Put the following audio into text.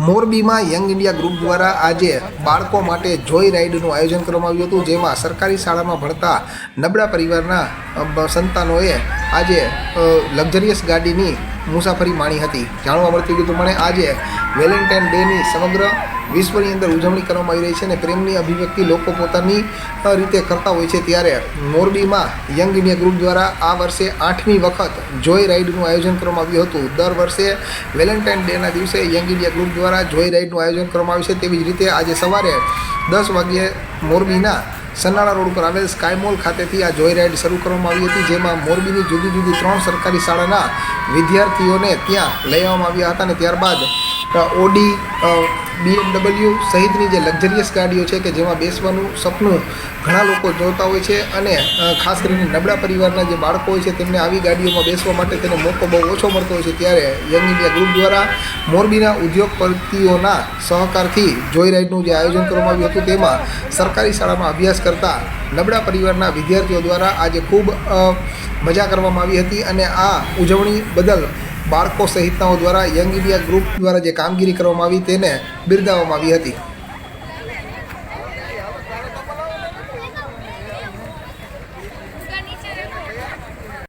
મોરબીમાં young India group દ્વારા આજે બાળકો માટે જોઈ રાઇડનું આયોજન કરવામાં આવ્યું હતું, જેમાં સરકારી શાળામાં ભણતા નબળા પરિવારના સંતાનોએ આજે લક્ઝરિયસ ગાડીની મુસાફરી માણી હતી. જાણવા મળતી ગયું પ્રમાણે આજે વેલેન્ટાઇન ડેની સમગ્ર વિશ્વની અંદર ઉજવણી કરવામાં આવી રહી છે અને પ્રેમની અભિવ્યક્તિ લોકો પોતાની રીતે કરતા હોય છે. ત્યારે મોરબીમાં યંગ ઇન્ડિયા ગ્રુપ દ્વારા આ વર્ષે આઠમી વખત જોય રાઇડનું આયોજન કરવામાં આવ્યું હતું. દર વર્ષે વેલેન્ટાઇન ડેના દિવસે યંગ ઇન્ડિયા ગ્રુપ દ્વારા જોય રાઇડનું આયોજન કરવામાં આવે છે. તેવી જ રીતે આજે સવારે દસ વાગ્યે મોરબીના સન્નાળા રોડ ઉપર આવેલ સ્કાય મોલ ખાતેથી આ જોઈ રાઇડ શરૂ કરવામાં આવી હતી, જેમાં મોરબીની જુદી જુદી ત્રણ સરકારી શાળાના વિદ્યાર્થીઓને ત્યાં લઈ આવવામાં આવ્યા હતા અને ત્યારબાદ ઓડી બીએમડબલ્યુ સહિતની જે લક્ઝરિયસ ગાડીઓ છે કે જેમાં બેસવાનું સપનું ઘણા લોકો જોતા હોય છે અને ખાસ કરીને નબળા પરિવારના જે બાળકો હોય છે તેમને આવી ગાડીઓમાં બેસવા માટે તેને મોકો બહુ ઓછો મળતો હોય છે. ત્યારે યંગ ઇન્ડિયા ગ્રુપ દ્વારા મોરબીના ઉદ્યોગપતિઓના સહકારથી જોઈ રાઇડનું જે આયોજન કરવામાં આવ્યું હતું, તેમાં સરકારી શાળામાં અભ્યાસ કરતા નબળા પરિવારના વિદ્યાર્થીઓ દ્વારા આજે ખૂબ મજા કરવામાં આવી હતી અને આ ઉજવણી બદલ બાળકો સહિતનાઓ દ્વારા યંગ ઇન્ડિયા ગ્રુપ દ્વારા જે કામગીરી કરવામાં આવી તેને બિરદાવવામાં આવી હતી.